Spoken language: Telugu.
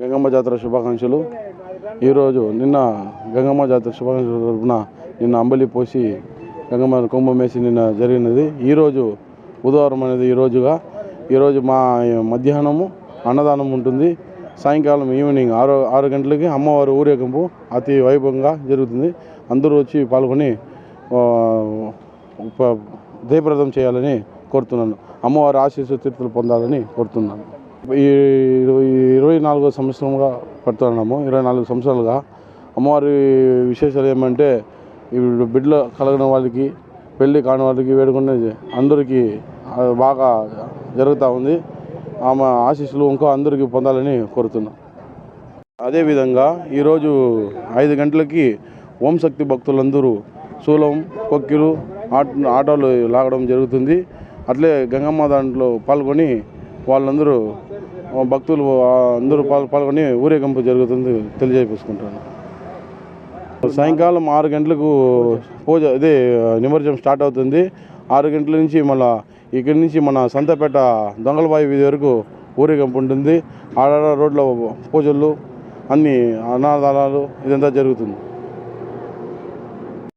గంగమ్మ జాతర శుభాకాంక్షలు. ఈరోజు నిన్న గంగమ్మ జాతర శుభాకాంక్షల తరపున నిన్న అంబలి పోసి గంగమ్మ కుంభం వేసి నిన్న జరిగినది. ఈరోజు బుధవారం అనేది ఈరోజుగా ఈరోజు మా మధ్యాహ్నము అన్నదానం ఉంటుంది. సాయంకాలం ఈవినింగ్ ఆరు ఆరు గంటలకి అమ్మవారి ఊరేగింపు అతి వైభవంగా జరుగుతుంది. అందరూ వచ్చి పాల్గొని ఆ, జయప్రదం చేయాలని కోరుతున్నాను. అమ్మవారి ఆశీస్సు తీర్థులు పొందాలని కోరుతున్నాను. ఈ ఇరవై ఇరవై నాలుగో సంవత్సరంగా పడుతున్నాము ఇరవై నాలుగు సంవత్సరాలుగా. అమ్మవారి విశేషాలు ఏమంటే ఇప్పుడు బిడ్డలు కలగని వాళ్ళకి పెళ్ళి కాని వాళ్ళకి వేడుకునేది అందరికీ బాగా జరుగుతూ ఉంది. ఆమె ఆశీస్సులు ఇంకో అందరికీ పొందాలని కోరుతున్నాం. అదేవిధంగా ఈరోజు ఐదు గంటలకి ఓం శక్తి భక్తులందరూ శూలం కొక్కిలు ఆటోలు లాగడం జరుగుతుంది. అట్లే గంగమ్మ దాంట్లో పాల్గొని వాళ్ళందరూ భక్తులు అందరూ పాల్ పాల్గొని ఊరేగింపు జరుగుతుంది తెలియజేపించుకుంటాను సాయంకాలం ఆరు గంటలకు పూజ అదే నిమజ్జనం స్టార్ట్ అవుతుంది. ఆరు గంటల నుంచి మళ్ళా ఇక్కడి నుంచి మన సంతపేట దొంగలబాయి వీధి వరకు ఊరేగింపు ఉంటుంది. ఆడ రోడ్లో పూజలు అన్ని అన్నదానాలు ఇదంతా జరుగుతుంది.